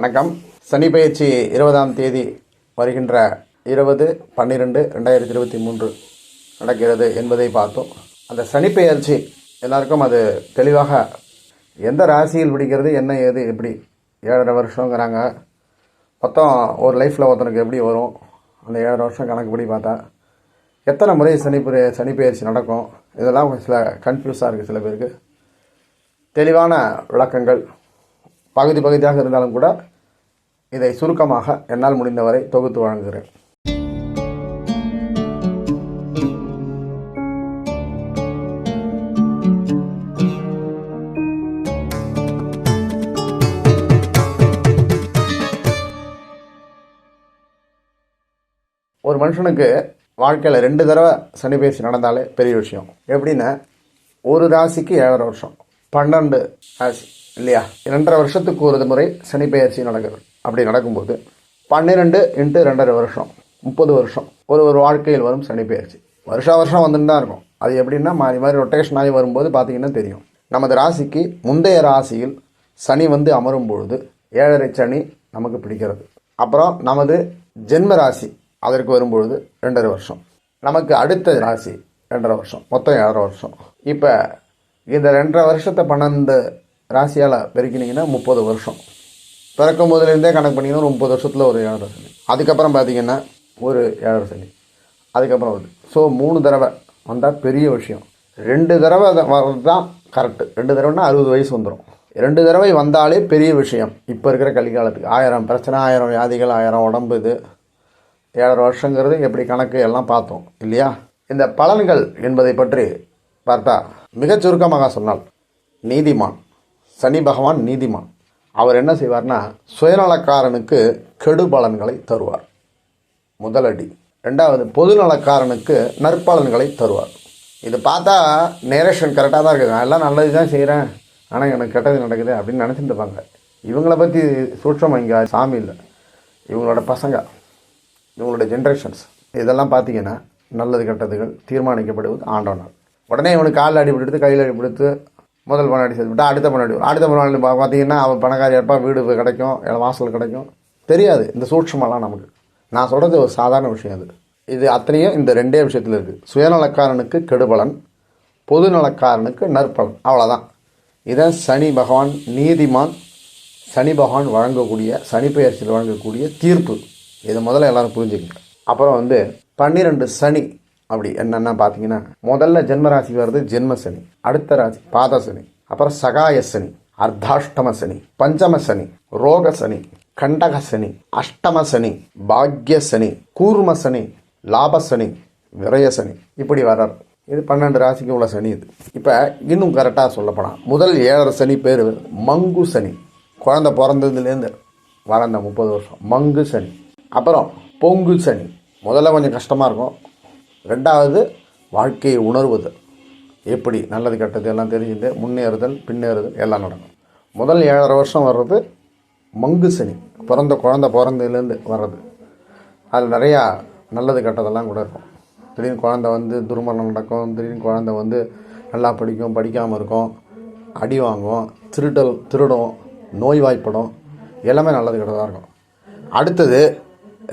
வணக்கம். சனி பயிற்சி இருபதாம் தேதி வருகின்ற இருபது பன்னிரெண்டு ரெண்டாயிரத்தி இருபத்தி மூன்று நடக்கிறது என்பதை பார்த்தோம். அந்த சனி பெயர்ச்சி எல்லாருக்கும் அது தெளிவாக எந்த ராசியில் பிடிக்கிறது என்ன ஏது எப்படி ஏழரை வருஷங்கிறாங்க. மொத்தம் ஒரு லைஃப்பில் ஒருத்தனுக்கு எப்படி வரும் அந்த ஏழரை வருஷம் கணக்குப்படி பார்த்தா. எத்தனை முறை சனி பெய- சனி நடக்கும் இதெல்லாம் சில கன்ஃபியூஸாக இருக்குது சில பேருக்கு. தெளிவான விளக்கங்கள். பகுதி பகுதியாக இருந்தாலும் கூட இதை சுருக்கமாக என்னால் முடிந்தவரை தொகுத்து வழங்குகிறேன். ஒரு மனுஷனுக்கு வாழ்க்கையில் ரெண்டு தடவை சனி பயிற்சி நடந்தாலே பெரிய விஷயம். எப்படின்னா ஒரு ராசிக்கு ஏழரை வருஷம். பன்னெண்டு ராசி. இல்லையா? ரெண்டரை வருஷத்துக்கு ஒரு முறை சனி பெயர்ச்சி நடக்குது. அப்படி நடக்கும்போது பன்னிரெண்டு இன்ட்டு ரெண்டரை வருஷம் முப்பது வருஷம் ஒரு ஒரு வாழ்க்கையில் வரும் சனி பெயர்ச்சி. வருஷா வருஷம் வந்துட்டு தான் இருக்கும். அது எப்படின்னா மாறி மாறி ரொட்டேஷன் ஆகி வரும்போது பார்த்தீங்கன்னா தெரியும். நமது ராசிக்கு முந்தைய ராசியில் சனி வந்து அமரும் பொழுது ஏழரை சனி நமக்கு பிடிக்கிறது. அப்புறம் நமது ஜென்ம ராசி அதற்கு வரும்பொழுது ரெண்டரை வருஷம். நமக்கு அடுத்த ராசி ரெண்டரை வருஷம். மொத்தம் ஏழரை வருஷம். இப்போ இந்த ரெண்டரை வருஷத்தை பன்னெண்டு ராசியால் பெருக்கினீங்கன்னா முப்பது வருஷம். பிறக்கும் போதுலேருந்தே கணக்கு பண்ணிங்கன்னா ஒரு முப்பது வருஷத்தில் ஒரு ஏழரை சனி. அதுக்கப்புறம் பார்த்தீங்கன்னா ஒரு ஏழரை சனி. அதுக்கப்புறம் வருது. ஸோ மூணு தடவை வந்தால் பெரிய விஷயம். ரெண்டு தடவை வர்றது தான் கரெக்டு ரெண்டு தடவைனா அறுபது வயசு வந்துடும் ரெண்டு தடவை வந்தாலே பெரிய விஷயம். இப்போ இருக்கிற கலிகாலத்துக்கு ஆயிரம் பிரச்சனை ஆயிரம் வியாதிகள் ஆயிரம் உடம்பு இது. ஏழரை வருஷங்கிறது எப்படி கணக்கு எல்லாம் பார்த்தோம் இல்லையா? இந்த பலன்கள் என்பதை பற்றி பார்த்தா மிகச் சுருக்கமாக சொன்னால் நீதிமான் சனி பகவான் நீதிமான். அவர் என்ன செய்வார்னா சுயநலக்காரனுக்கு கெடு பலன்களை தருவார். முதலடி ரெண்டாவது பொதுநலக்காரனுக்கு நற்பலன்களை தருவார். இது பார்த்தா நேரேஷன் கரெக்டாக தான் இருக்குது. நான் எல்லாம் நல்லது தான் செய்கிறேன் ஆனால் எனக்கு கெட்டது நடக்குது அப்படின்னு நினச்சிட்டு இருப்பாங்க. இவங்கள பற்றி சூட்சம் இங்கே சாமி இல்லை. இவங்களோட பசங்க இவங்களோட ஜென்ரேஷன்ஸ் இதெல்லாம் பார்த்தீங்கன்னா நல்லது கெட்டதுகள் தீர்மானிக்கப்படுவது ஆண்டவனால். உடனே இவனுக்கு காலில் அடிபடுத்து கையில் அடிபடுத்து முதல் பண்ணாடி சேர்த்து விட்டா அடுத்த பண்ணாடி அடுத்த பண்ணாடி பார்த்தீங்கன்னா அவன் பணக்காரியா இருப்பான் வீடு கிடைக்கும் இல்லை வாசல் கிடைக்கும். தெரியாது. இந்த சூட்சமெல்லாம் நமக்கு. நான் சொல்கிறது ஒரு சாதாரண விஷயம் அது. இது அத்தனையும் இந்த ரெண்டே விஷயத்தில் இருக்குது சுயநலக்காரனுக்கு கெடுபலன் பொதுநலக்காரனுக்கு நற்பலன். அவ்வளோதான் இதான் சனி பகவான் நீதிமான் சனி பகவான் வழங்கக்கூடிய சனி பெயர்ச்சியில் வழங்கக்கூடிய தீர்ப்பு. இதை முதல்ல எல்லாரும் புரிஞ்சுக்கங்க அப்புறம் வந்து பன்னிரெண்டு சனி. அப்படி என்னென்ன பார்த்தீங்கன்னா முதல்ல ஜென்ம ராசி வருது ஜென்ம சனி அடுத்த ராசி பாத சனி அப்புறம் சகாய சனி அர்த்தாஷ்டம சனி பஞ்சம சனி ரோக சனி கண்டக சனி அஷ்டம சனி பாக்ய சனி கூர்ம சனி லாப சனி விரய சனி இப்படி வர்றார். இது பன்னெண்டு ராசிக்கு உள்ள சனி இது. இப்போ இன்னும் கரெக்டாக சொல்லப்போனால் முதல் ஏழரை சனி பேர் மங்கு சனி. குழந்தை பிறந்ததுலேருந்து வர அந்த முப்பது வருஷம். மங்கு சனி. அப்புறம் பொங்கு சனி. முதல்ல கொஞ்சம் கஷ்டமாக இருக்கும். ரெண்டாவது வாழ்க்கையை உணர்வது. எப்படி நல்லது கெட்டது எல்லாம் தெரிஞ்சுட்டு முன்னேறுதல் பின்னேறுதல் எல்லாம் நடக்கும். முதல் ஏழரை வருஷம் வர்றது மங்கு சனி பிறந்த குழந்தை பிறந்ததுலேருந்து வர்றது. அதில் நிறையா நல்லது கெட்டதெல்லாம் கூட இருக்கும். திடீர்னு குழந்தை வந்து துர்மரணம் நடக்கும் திடீர்னு குழந்தை வந்து நல்லா படிக்கும் படிக்காமல் இருக்கும் அடி வாங்கும் திருடல் திருடும் நோய்வாய்ப்படும் எல்லாமே நல்லது கெட்டதாக இருக்கும். அடுத்தது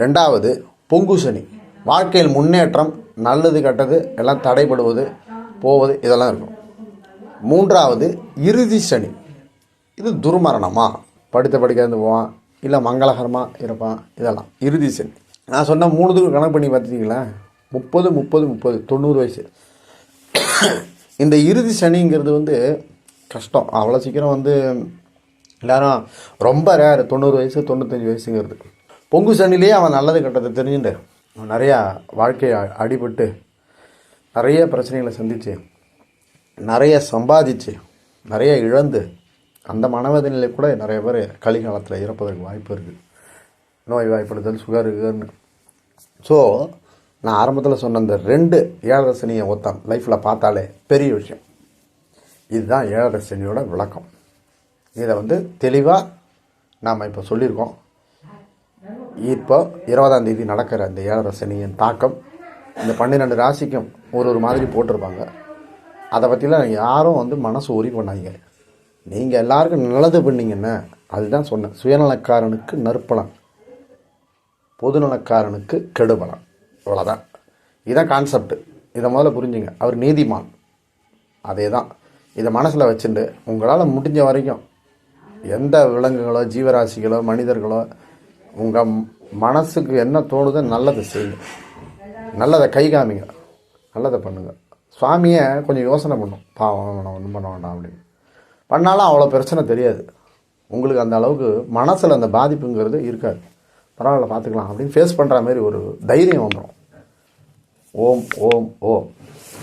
ரெண்டாவது பொங்கு சனி வாழ்க்கையில் முன்னேற்றம் நல்லது கெட்டது எல்லாம் தடைபடுவது போவது இதெல்லாம் இருக்கும். மூன்றாவது இறுதி சனி. இது துர்மரணமா? படித்த படிக்காது போவான். இல்லை மங்களகரமாக இருப்பான். இதெல்லாம் இறுதி சனி. நான் சொன்ன மூணுத்துக்கும் கணக்கு பண்ணி பார்த்துட்டீங்களா? முப்பது முப்பது முப்பது தொண்ணூறு வயசு. இந்த இறுதி சனிங்கிறது வந்து கஷ்டம். அவ்வளோ சீக்கிரம் வந்து எல்லாரும் ரொம்ப ரேர் தொண்ணூறு வயசு தொண்ணூத்தஞ்சு வயசுங்கிறது. பொங்கு சனிலேயே அவன் நல்லது கெட்டதை தெரிஞ்சுட்டு நிறையா வாழ்க்கையை அடிபட்டு நிறைய பிரச்சனைகளை சந்திச்சு நிறைய சம்பாதிச்சு நிறைய இழந்து அந்த மனவேதனையில கூட நிறைய பேர் கலிகாலத்தில் இறப்பதற்கு வாய்ப்பு இருக்குது நோய் வாய்ப்படுதல் சுகர் இதுன்னு ஸோ நான் ஆரம்பத்தில் சொன்ன அந்த ரெண்டு ஏழரை சனியை லைஃப்பில் பார்த்தாலே பெரிய விஷயம். இதுதான் ஏழரை சனியோட விளக்கம். இதை வந்து தெளிவாக நாம் இப்போ சொல்லியிருக்கோம். இப்போ இருபதாம் தேதி நடக்கிற அந்த ஏழரை சனியின் தாக்கம் இந்த பன்னிரெண்டு ராசிக்கும் ஒரு ஒரு மாதிரி போட்டிருப்பாங்க. அதை பற்றிலாம் யாரும் வந்து மனசு உரி பண்ணாதீங்க. நீங்கள் எல்லாருக்கும் நல்லது பண்ணிங்கன்னா அதுதான் சொன்னேன் சுயநலக்காரனுக்கு நற்பலம் பொதுநலக்காரனுக்கு கெடுபலம் இவ்வளோதான் இதான் கான்செப்ட் இதை முதல்ல புரிஞ்சுங்க. அவர் நீதிமான். அதே தான் இதை மனசில் வச்சுட்டு உங்களால் முடிஞ்ச வரைக்கும் எந்த விலங்குகளோ ஜீவராசிகளோ மனிதர்களோ உங்கள் மனசுக்கு என்ன தோணுதோ நல்லதை செய்யுங்க. நல்லதை கை காமிங்க. நல்லதை பண்ணுங்கள் சுவாமியை கொஞ்சம் யோசனை பண்ணும். பாவம் வேணாம் ஒன்றும் பண்ண வேண்டாம் அப்படின்னு. பண்ணாலும் அவ்வளோ பிரச்சனை தெரியாது. உங்களுக்கு அந்த அளவுக்கு மனசில் அந்த பாதிப்புங்கிறது இருக்காது. பரவாயில்ல பார்த்துக்கலாம் அப்படின்னு ஃபேஸ் பண்ணுற மாதிரி ஒரு தைரியம் வந்துடும் ஓம் ஓம் ஓம்.